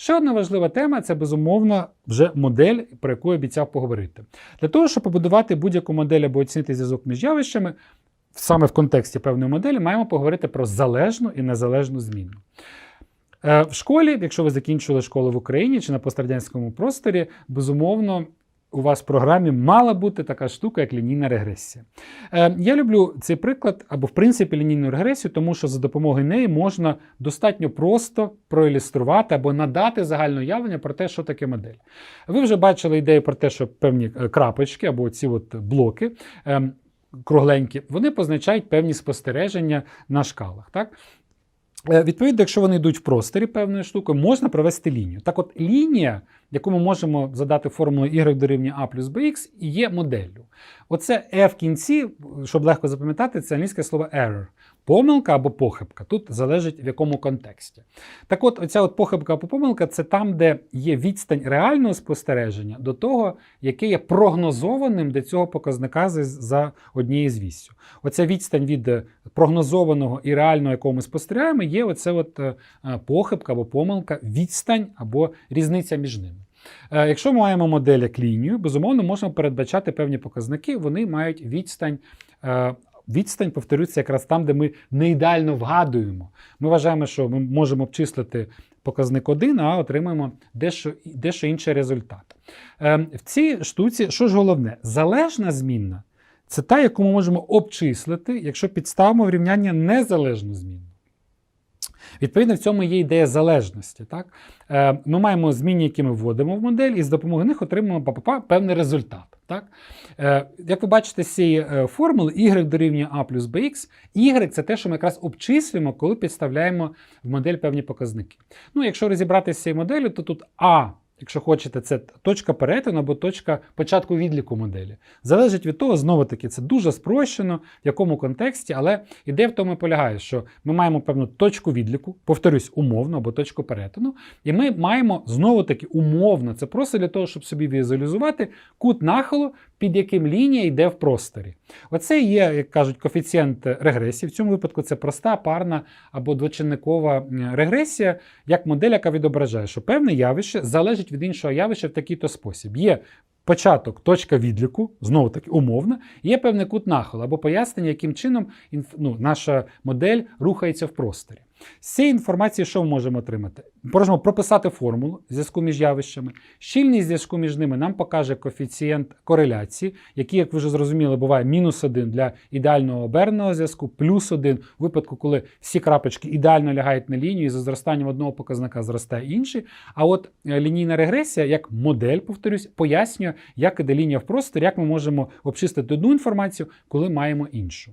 Ще одна важлива тема це безумовно вже модель, про яку я обіцяв поговорити. Для того, щоб побудувати будь-яку модель або оцінити зв'язок між явищами, саме в контексті певної моделі, маємо поговорити про залежну і незалежну зміну. Е, В школі, якщо ви закінчили школу в Україні чи на пострадянському просторі, безумовно, у вас в програмі мала бути така штука, як лінійна регресія. Е, Я люблю цей приклад або, в принципі, лінійну регресію, тому що за допомогою неї можна достатньо просто проілюструвати або надати загальне уявлення про те, що таке модель. Ви вже бачили ідею про те, що певні е, крапочки або ці от блоки. ем, Кругленькі, вони позначають певні спостереження на шкалах. Так? Е, Відповідно, якщо вони йдуть в просторі певною штукою, можна провести лінію. Так от лінія, яку ми можемо задати формулу y дорівнює a плюс bx, є моделлю. Оце F в кінці, щоб легко запам'ятати, це англійське слово error. Помилка або похибка. Тут залежить в якому контексті. Так от, оця от похибка або помилка це там, де є відстань реального спостереження до того, яке є прогнозованим для цього показника за, однією з віссю. Оця відстань від е, прогнозованого і реального, якого ми спостерігаємо, є оце от е, е, похибка або помилка, відстань або різниця між ними. Якщо ми маємо модель як лінію, безумовно, можемо передбачати певні показники, вони мають відстань. Відстань повторюється якраз там, де ми не ідеально вгадуємо. Ми вважаємо, що ми можемо обчислити показник 1, а отримаємо дещо, дещо інший результат. Е, В цій штуці, що ж головне, залежна змінна це та, яку ми можемо обчислити, якщо підставимо в рівняння незалежну змінну. Відповідно, в цьому є ідея залежності. Так? Е, Ми маємо зміни, які ми вводимо в модель, і з допомогою них отримуємо па-па-па певний результат. Так? Е, Як ви бачите з цієї е, формули, y дорівнює a плюс bx, y це те, що ми якраз обчислюємо, коли підставляємо в модель певні показники. Ну, якщо розібратися з цією моделлю, то тут a Якщо хочете, це точка перетину або точка початку відліку моделі. Залежить від того, знову таки, це дуже спрощено, в якому контексті, але ідея в тому полягає, що ми маємо певну точку відліку, повторюсь, умовно або точку перетину, і ми маємо знову таки умовно, це просто для того, щоб собі візуалізувати кут нахилу, під яким лінія йде в просторі. Оце є, як кажуть, коефіцієнт регресії. В цьому випадку це проста, парна або двочинникова регресія, як модель, яка відображає, що певне явище залежить від іншого явища в такий-то спосіб. Є початок, точка відліку, знову таки умовно, і є певний кут нахилу або пояснення, яким чином ну, наша модель рухається в просторі. З цієї інформації, що ми можемо отримати? Можемо прописати формулу зв'язку між явищами. Щільність зв'язку між ними нам покаже коефіцієнт кореляції, який, як ви вже зрозуміли, буває мінус один для ідеального оберненого зв'язку, плюс один в випадку, коли всі крапочки ідеально лягають на лінію, і за зростанням одного показника зростає інший. А от е, лінійна регресія, як модель, повторюсь, пояснює, як іде лінія в просторі, як ми можемо обчистити одну інформацію, коли маємо іншу.